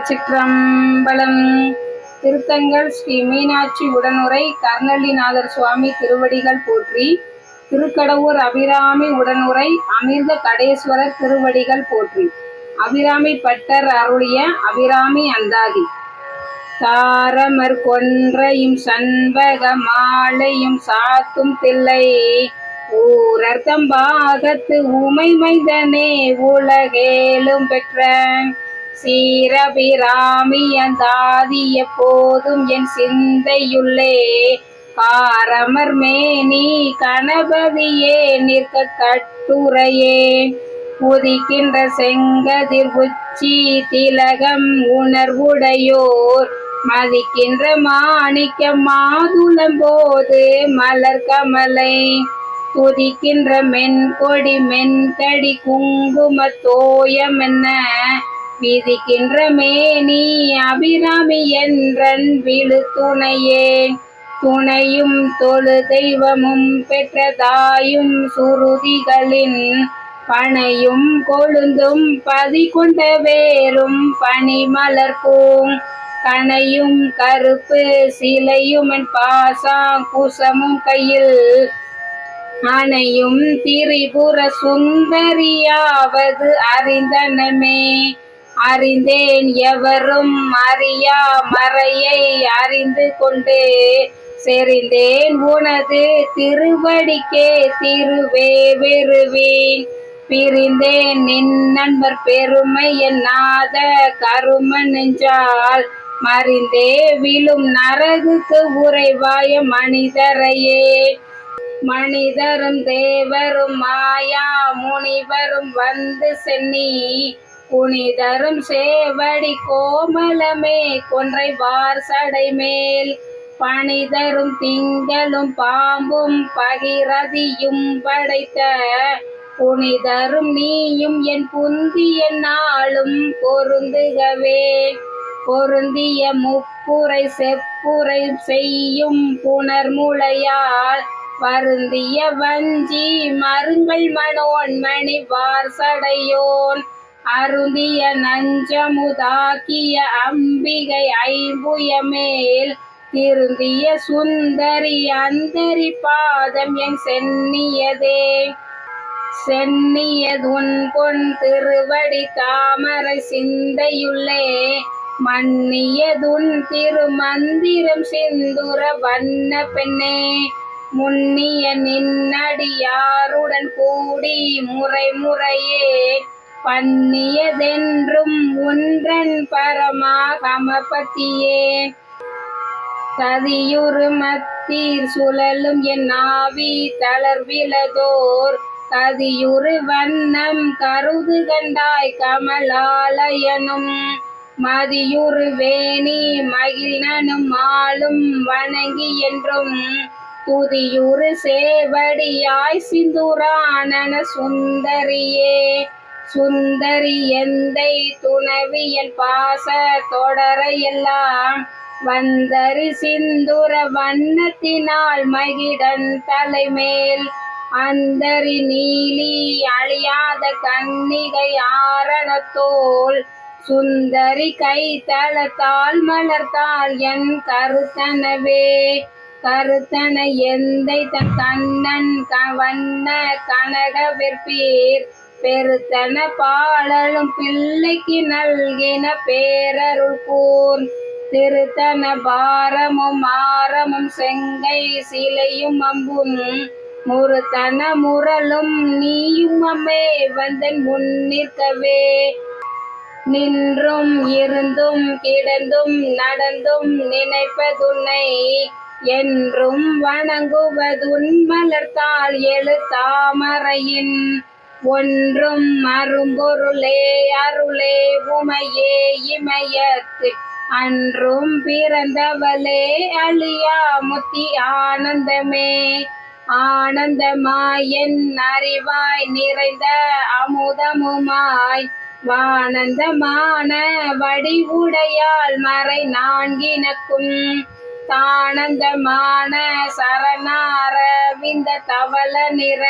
திருச்சிற்றம்பலம். திருத்தங்கள் ஸ்ரீ மீனாட்சி உடனுரை கர்ணலிநாதர் சுவாமி திருவடிகள் போற்றி திருக்கடவூர் அபிராமி உடனுரை அமிர்த கடேஸ்வரர் திருவடிகள் போற்றி. அபிராமி பட்டர் அருளிய அபிராமி அந்தாதி. தாரமர் கொன்றையும் சண்பக மாலையும் சாத்தும் தில்லை. ஊரர்த்தம்பாகத்து உமை ஊமை மைந்தனே உலகேலும் பெற்ற சீரபிராமியந்தாதிய போதும் என் சிந்தையுள்ளே. காரமர் மேனி கணபதியே நிற்க கட்டுரையே. உதிக்கின்ற செங்கதிர் உச்சி திலகம் உணர்வுடையோர். மதிக்கின்ற மாணிக்கம் மாதுளம்போது மலர் கமலை. துதிக்கின்ற மென்கொடி மென்கடி குங்கும தோயம் என்ன விதிக்கின்ற மேனி அபிராமி என்றன் விழு துணையே. துணையும் தொழு தெய்வமும் பெற்ற தாயும் சுருதிகளின் பனையும் கொழுந்தும் பதி கொண்ட வேரும் பனிமலர் பூங் கனையும் கருப்பு சிலையும் பாசா குசமும் கையில் அணையும் திரிபுர சுந்தரியாவது அறிந்தனமே. அறிந்தேன் எவரும் அறியா மறையை அறிந்து கொண்டு செறிந்தேன். உனது திருவடிக்கே திருவே வெறுவேன் பிரிந்தேன் நின் நண்பர் பெருமை என்னாத கரும நெஞ்சால். மறிந்தே விழும் நரகுக்கு உறைவாய மனிதரையே. மனிதரும் தேவரும் மாயா முனிவரும் வந்து சென்னி. புனிதரும் சேவடி கோமலமே கொன்றை வார் சடை மேல். பணிதரும் திங்களும் பாம்பும் பகிரதியும் படைத்த. புனிதரும் நீயும் என் புந்திய நாளும் பொருந்துகவே. பொருந்திய முப்புரை செப்புரை செய்யும் புனர்முளையால் வருந்திய வஞ்சி மருங்கள் மனோன்மணி வார்சடையோன். அருந்திய நஞ்சமுதாக்கிய அம்பிகை ஐம்புய மேல் திருந்திய சுந்தரி அந்தரி பாதம் என் சென்னியதே. சென்னியதுன் பொன் திருவடி தாமரை சிந்தையுள்ளே மன்னியதுன் திருமந்திரம் சிந்துர வண்ண பெண்ணே. முன்னிய நின்னடியாருடன் கூடி முறை முறையே பண்ணியதென்றும் ஒன்றன் பரமாகமபதியே கதியுறு மத்தீர் சுழலும் என் நாவி தளர்விலதோர். கதியுறு வண்ணம் கருது கண்டாய் கமலாலயனும். மதியுறு வேணி மகிழ்னனும் ஆளும் வணங்கி என்றும். துதியுறு சேவடியாய் சிந்துரானன சுந்தரியே. சுந்தரி எந்தை துணவியல் பாச தொடர எல்லாம் வந்தரி சிந்துர வண்ணத்தினால் மகிடன் தலைமேல். அந்தரி நீலி அழியாத கன்னிகை ஆரணத்தோல் சுந்தரி கை தளத்தால் மலர்த்தால் என் கருத்தனவே. கருத்தன எந்தை தன் கண்ணன் வண்ண கனக வெற்பீர் பெருத்தன பாடலும் பிள்ளைக்கு நல்கின பேரருள் கூர் திருத்தன பாரமும் ஆரமும் செங்கை சிலையும் அம்பும். முறுத்தன முரலும் நீயும் அம்மே வந்தன் முன்னிற்கவே நின்றும் இருந்தும் கிடந்தும் நடந்தும் நினைப்பதுன்னை என்றும் வணங்குவதுன் மலர்த்தால் எழுத்தாமரையின். ஒன்றும் அரும்பொருளே அருளே உமையே இமயத்து. அன்றும் பிறந்தவளே அழியா முத்தி ஆனந்தமே. ஆனந்தமாயன் அறிவாய் நிறைந்த அமுதமுமாய். வானந்தமான வடிவுடையால் மறை நான்கினக்கும். தானந்தமான சரணாரவிந்த தவள நிற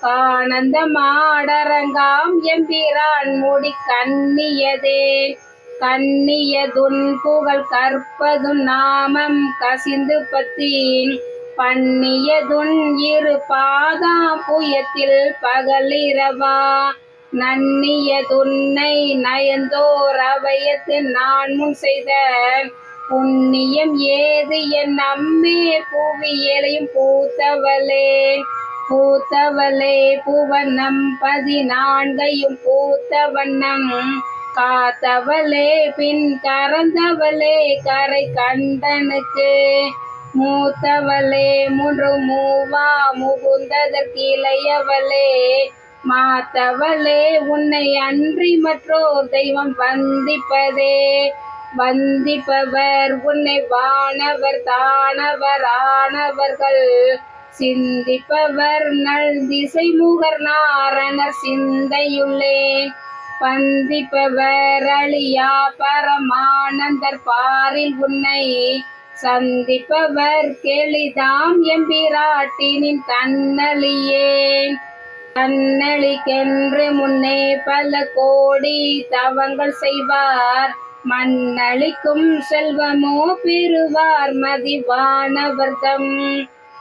ஆனந்த மாடரங்காம் எம்பிரான் முடி கண்ணியதே. கண்ணிய துன் புகழ் கற்பதும் நாமம் கசிந்து பத்தீன். பண்ணிய துன் இரு பாதா புயத்தில் பகலிரவா. நன்னிய துன்னை நயந்தோர் அவையத்து நான் முன் செய்த. புண்ணியம் ஏது என் அம்மே புவியலையும் பூத்தவளே. பூத்தவளே புவனம் பதினான்கையும் பூத்த வண்ணம் காத்தவளே பின் கறந்தவளே கரை கண்டனுக்கு. மூத்தவளே மூன்று மூவா முகுந்ததற்கிளையவளே மாத்தவளே உன்னை அன்றி மற்றோர் தெய்வம் வந்திப்பதே. வந்திப்பவர் உன்னை வானவர் தானவர் ஆனவர்கள் சிந்திப்பவர் நல் திசை முகர் நாரணர் சிந்தையுள்ளே. பந்திப்பவர் அழியா பரமானந்தர் பாரில் உன்னை. சந்திப்பவர் கெளிதாம் எம்பிராட்டினின் கண்ணலியே கண்ணளிக்கென்று முன்னே பல கோடி தவங்கள் செய்வார். மண்ணளிக்கும் செல்வமோ பெறுவார் மதிவானவர்தம்.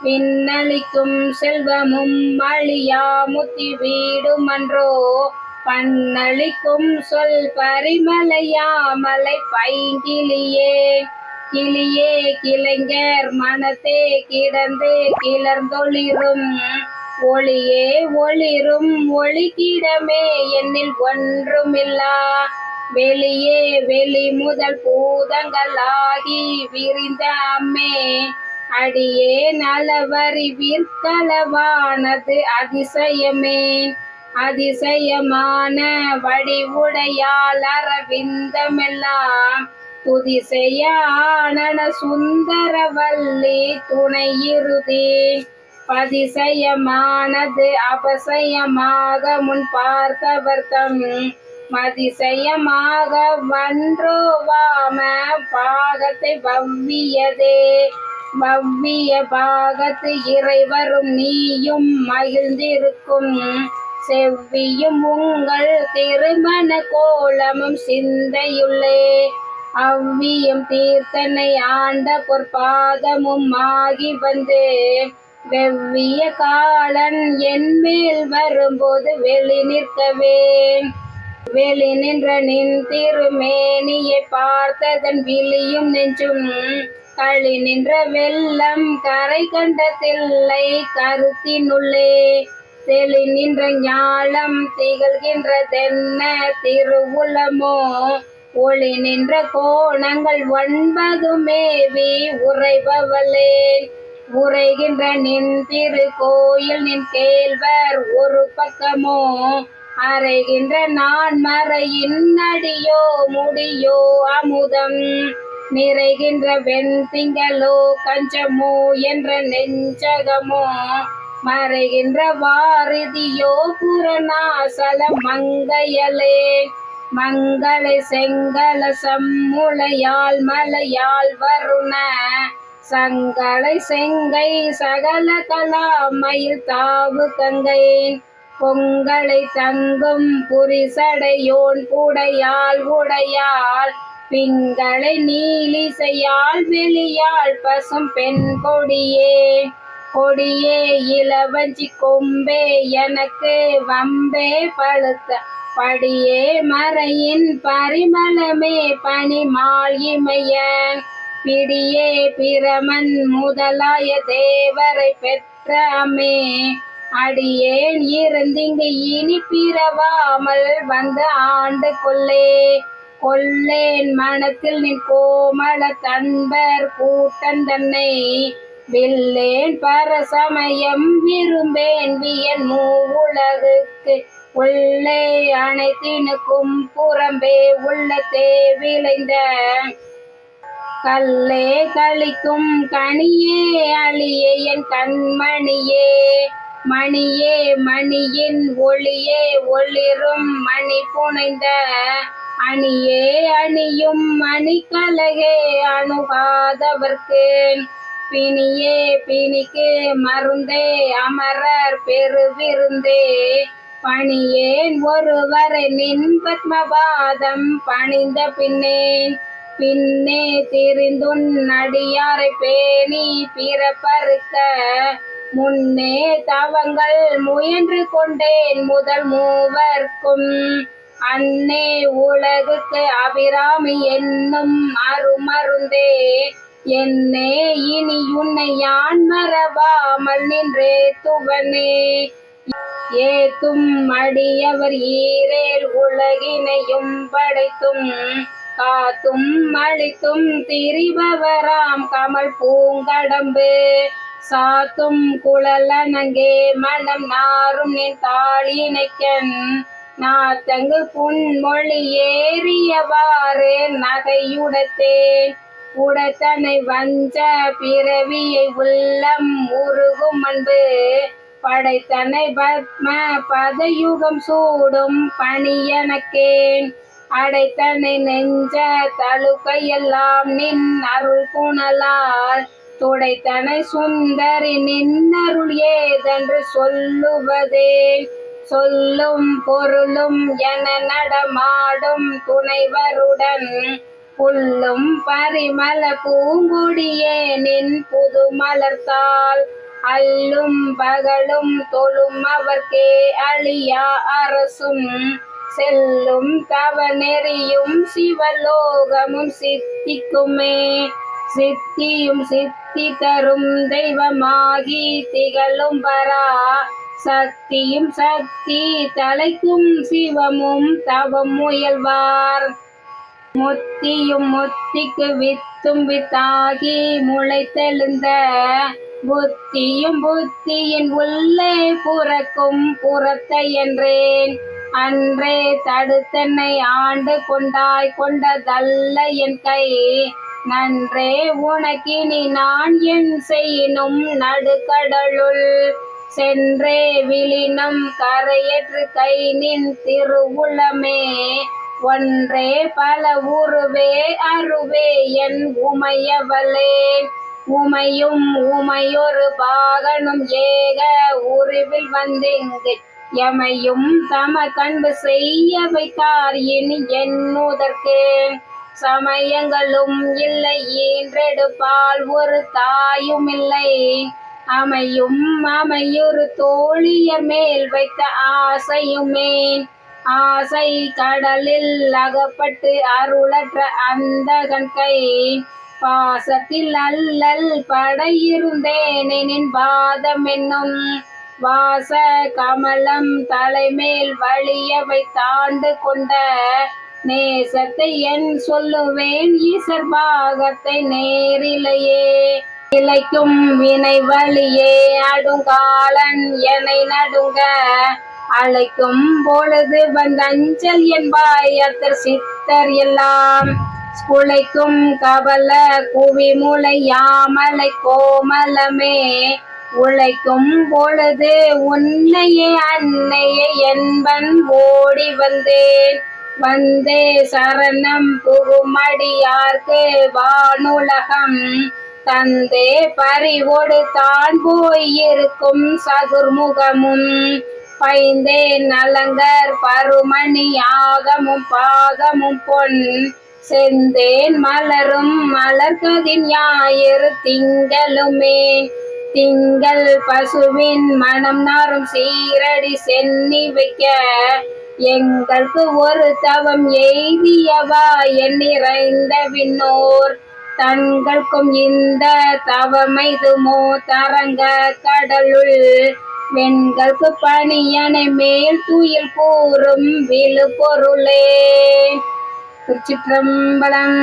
விண்ணளிக்கும் செல்வமும் அழியா முத்தி வீடுமன்றோ? பண்ணளிக்கும் சொல் பரிமலையாமலை பைங்கிலியே கிளியே கிளைஞர் மனத்தே கிடந்து கிளர்ந்தொளிரும். ஒளியே ஒளிரும் ஒளிக்கிடமே என்னில் ஒன்றுமில்லா. வெளியே வெளி முதல் பூதங்களாகி விரிந்த அம்மே. அடியே நலவறிவிற்கலவானது அதிசயமே. அதிசயமான வடிவுடையால் அரவிந்தமெல்லாம் துதி செய்ய ஆனன சுந்தரவல்லி துணை இறுதி பதிசயமானது அபசயமாக முன் பார்த்தவர்த்தம் மதிசயமாக வன்றோவாம பாகத்தை வவ்வியதே. வவ்விய பாகத்து இறைவரும் நீயும் மகிழ்ந்திருக்கும். செவ்வியும் உங்கள் திருமண கோலமும் சிந்தையுள்ளே. அவ்வியும் தீர்த்தனை ஆண்ட பொற்பாதமும் ஆகி வந்து. வெவ்விய காலன் என் மேல் வரும்போது வெளி நிற்கவே. வெளி நின்ற நின் திருமேனியை பார்த்ததன் விழியும் நெஞ்சும் களி நின்ற வெள்ளம் கரை கண்ட தில்லை கருத்தினுள்ளே. தெளி நின்ற ஞாலம் திகழ்கின்றதென்ன திருவுளமோ. ஒளி நின்ற கோணங்கள் ஒன்பது மேவி உறைபவளே. உரைகின்ற நின் திரு கோயில் நின் கேள்வர் ஒரு பக்கமோ. அறைகின்ற நான் மறையின் அடியோ முடியோ அமுதம். நிறைகின்ற வெண் திங்களோ கஞ்சமோ என்ற நெஞ்சகமோ மறைகின்ற வாரிதியோ புறநாசல மங்கையலே. மங்களை செங்கல சம்முளையால் மலையால் வருண சங்களை செங்கை சகல கலாமையில் தாவு கங்கை பொங்கலை தங்கும் புரிசடையோன் உடையாள் உடையால் பிங்களை நீலிசையால் வெளியாள் பசும் பெண் கொடியே கொடியே இளவஞ்சி கொம்பே எனக்கு வம்பே பழுத்த படியே மறையின் பரிமளமே பனிமால் இமையன். பிடியே பிரமன் முதலாய தேவரை பெற்றமே அடியேன் இருந்திங்கு இனி பிறவாமல் வந்து ஆண்டு கொள்ளே. கொல்லேன் மனத்தில் நின் கோமள தன்பர் கூட்டன் தன்னை வில்லேன் பரசமயம் விரும்பேன் வியன் மூவுலகுக்கு உள்ளே அனைத்தினுக்கும் புறம்பே உள்ளத்தே விளைந்த கல்லே கழிக்கும் கனியே அழியே என் கண்மணியே. மணியே மணியின் ஒளியே ஒளிரும் மணி புனைந்த அணியே அணியும் மணிக்கலகே அணுகாதவர்க்கு. பிணியே பிணிக்கு மருந்தே அமரர் பெருவிருந்தே. பணியேன் ஒருவரை நின் பத்மபாதம் பணிந்த பின்னே. பின்னே திரிந்துன் அடியாரை பேணி பிறப்பறுக்க முன்னே தவங்கள் முயன்று கொண்டேன் முதல் மூவர்க்கும். அன்னே உலகுக்கு அபிராமி என்னும் அருமருந்தே. என்னே இனி உன்னை யான் மறவாமல் நின்றே துவனே. ஏத்தும் அடியவர் ஈரேல் உலகினையும் படைத்தும். காத்தும் அழித்தும் திரிபவராம் கமல் பூங்கடம்பு. சாத்தும் குழலனங்கே மனம் நாரும் நின் தாளினைக்கண் நாத்தங்கு புன்மொழி ஏறியவாறு நகையுடத்தேன். உடத்தனை வஞ்ச பிறவியை உள்ளம் உருகும் அன்பு. படைத்தனை பத்ம பதயுகம் சூடும் பணியனக்கேன் அடைத்தனை நெஞ்ச தழுக்கையெல்லாம் நின் அருள் புனலால் துடைத்தனை சுந்தரி நின்னருள் ஏதென்று சொல்லுவதே. சொல்லும் பொருளும் என நடமாடும் துணைவருடன் புல்லும் பரிமல பூங்குடியே நின் புது மலர்த்தாள் அல்லும் பகலும் தொழும் அவர்க்கே அழியா அரசும். செல்லும் தவ நெறியும் சிவலோகமும் சித்திக்குமே. சித்தியும் சித்தி தரும் தெய்வமாகி திகழும் வரா. சக்தியும் சக்தி தலைக்கும் சிவமும் தவம் முயல்வார். முத்தியும் முத்திக்கு வித்தும் வித்தாகி முளைத்தெழுந்த புத்தியும் புத்தியின் உள்ளே புறக்கும் புறத்தை என்றேன். அன்றே தடுத்தென்னை ஆண்டு கொண்டாய் கொண்டதல்ல என் கை. நன்றே உனக்கினி நான் என் செய்யினும் நடுக்கடலுள். சென்றே விழினும் கரையற்று கை நின் திருவுளமே. ஒன்றே பல உருவே அருவே என் உமையவளே. உமையும் உமையொரு பாகனும் ஏக உருவில் வந்திங்கு. எமையும் தம கண்பு செய்ய வைத்தார் இனி எண்ணுதற்கு சமயங்களும் இல்லை. ஈன்றெடுப்பால் ஒரு தாயும் இல்லை. அமையும் அமையொரு தோழிய மேல் வைத்த ஆசையுமே. ஆசை கடலில் அகப்பட்டு அருளற்ற அந்த கண்கை பாசத்தில் அல்லல் படையிருந்தேனின் பாதம் என்னும். வாச கமலம் தலைமேல் வழிய வைத்தாண்டு கொண்ட நேசத்தை என் சொல்லுவேன் ஈசர் பாகத்தை நேரிலேயே. இலைக்கும் வினை வழியே அடுங்காலன் என்னை நடுங்க. அழைக்கும் பொழுது வந்தஞ்சல் என்பாயத்தர் சித்தர் எல்லாம். குலைக்கும் கவல குவி யாமலை கோமலமே. உழைக்கும் பொழுது உன்னையே அன்னையே என்பன் ஓடி வந்தேன். வந்தே சரணம் புகுமடியார்க்கு வானுலகம். தந்தே பறிவோடு தான் போயிருக்கும் சதுர்முகமும். பைந்தே நலங்கர் பருமணி ஆகமும் பாகமும் பொன். செந்தேன் மலரும் மலர்கதின் ஞாயிறு திங்களுமே. திங்கள் பசுவின் மனம் நாரும் சீரடி சென்னி வைக்க. எங்களுக்கு ஒரு தவம் எய்தியவா எண்ணிறைந்த விண்ணோர் தங்களுக்கும் இந்த தவமைதுமோ தரங்க கடலுள் வெண்களுக்கு பணியனை மேல் துயில் கூறும் விழு பொருளே திருச்சிற்றம்பலம்.